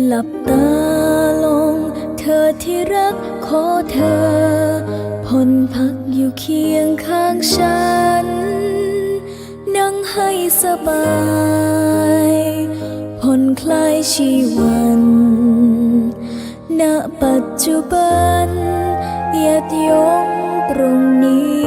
หลับตาลง เธอที่รักขอเธอพ้นพักอยู่เคียงข้างฉัน นั่งให้สบายผ่อนคลายชีวันณปัจจุบันเยียดยงตรงนี้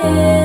head.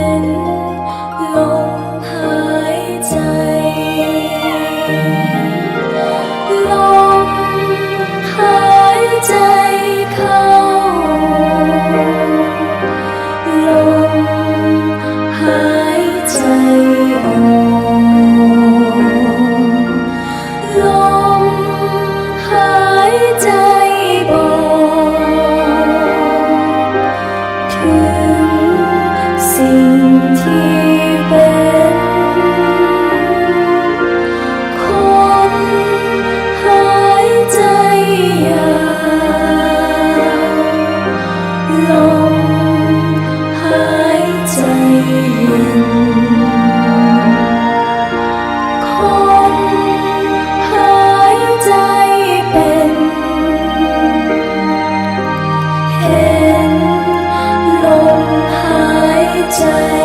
time.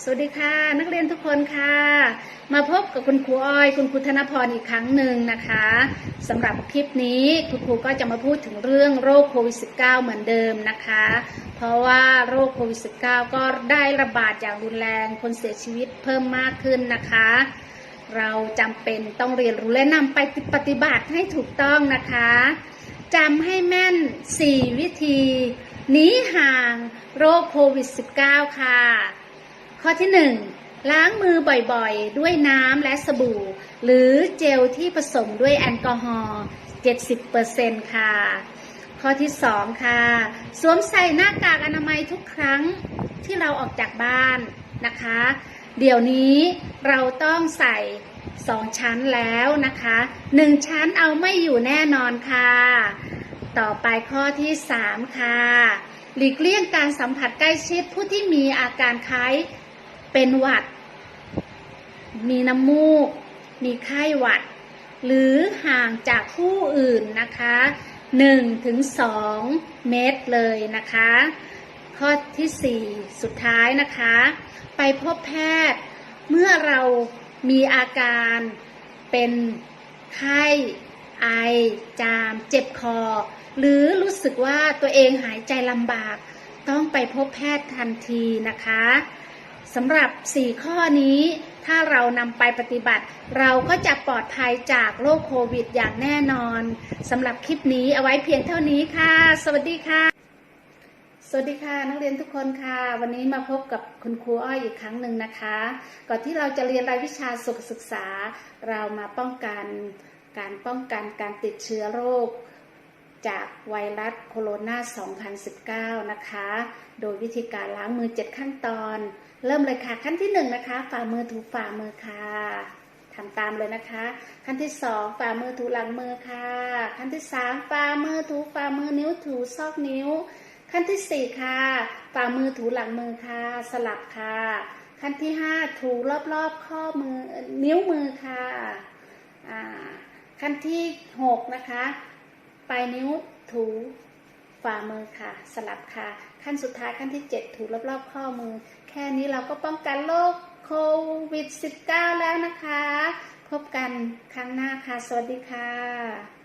สวัสดีค่ะ นักเรียนทุกคนค่ะ มาพบกับคุณครูอ้อย คุณครูธนพรอีกครั้งหนึ่งนะคะสำหรับคลิปนี้คุณครูก็จะมาพูดถึงเรื่องโรคโควิด -19 เหมือนเดิมนะคะ เพราะว่าโรคโควิด -19 ก็ได้ระบาดอย่างรุนแรงคนเสียชีวิตเพิ่มมากขึ้นนะคะ เราจำเป็นต้องเรียนรู้และนำไปปฏิบัติให้ถูกต้องนะคะจำให้แม่น 4 วิธีหนีห่างโรคโควิด -19 ค่ะ ข้อที่ 1 ล้างมือบ่อยๆ ด้วยน้ำและสบู่ หรือเจลที่ผสมด้วยแอลกอฮอล์70%ค่ะ ข้อที่ 2 ค่ะ สวมใส่หน้ากากอนามัยทุกครั้งที่เราออกจากบ้านนะคะ เดี๋ยวนี้เราต้องใส่2ชั้นแล้วนะคะ1ชั้นเอาไม่อยู่แน่นอนค่ะ ต่อไปข้อที่3ค่ะ หลีกเลี่ยงการสัมผัสใกล้ชิดผู้ที่มีอาการคล้าย เป็นหวัด มีน้ำมูก มีไข้หวัด หรือห่างจากผู้อื่นนะคะ1ถึง2เมตรเลยนะคะ ข้อที่ 4 สุดท้ายนะคะ ไปพบแพทย์เมื่อเรามีอาการเป็นไข้ไอ จาม เจ็บคอ หรือรู้สึกว่าตัวเองหายใจลำบาก ต้องไปพบแพทย์ทันทีนะคะ สำหรับ 4 ข้อนี้ ถ้าเรานำไปปฏิบัติ เราก็จะปลอดภัยจากโรคโควิดอย่างแน่นอนสำหรับคลิปนี้เอาไว้เพียงเท่านี้ค่ะ สวัสดีค่ะ สวัสดีค่ะ นักเรียนทุกคนค่ะ วันนี้มาพบกับคุณครูอ้อยอีกครั้งหนึ่งนะคะ ก่อนที่เราจะเรียนรายวิชาสุขศึกษา เรามาป้องกันการป้องกันการติดเชื้อโรคจากไวรัสโคโรนา 2019 นะคะ โดยวิธีการล้างมือ 7 ขั้นตอน เริ่มเลยค่ะขั้นที่1นะคะ ฝ่ามือถูฝ่ามือค่ะทำตามเลยนะคะ ขั้นที่2ฝ่ามือถูหลังมือค่ะ ขั้นที่3ฝ่ามือถูฝ่ามือนิ้วถูซอกนิ้ว ขั้นที่4ค่ะ ฝ่ามือถูหลังมือค่ะ สลับค่ะ ขั้นที่5ถูรอบๆข้อมือเอ่อนิ้วมือค่ะอ่าขั้นที่6นะคะปลายนิ้วถูฝ่ามือค่ะ สลับค่ะ ขั้นสุดท้ายขั้นที่ 7 ถูรอบๆข้อมือ แค่นี้เราก็ป้องกันโรคโควิด -19 แล้วนะคะ พบกันครั้งหน้าค่ะ สวัสดีค่ะ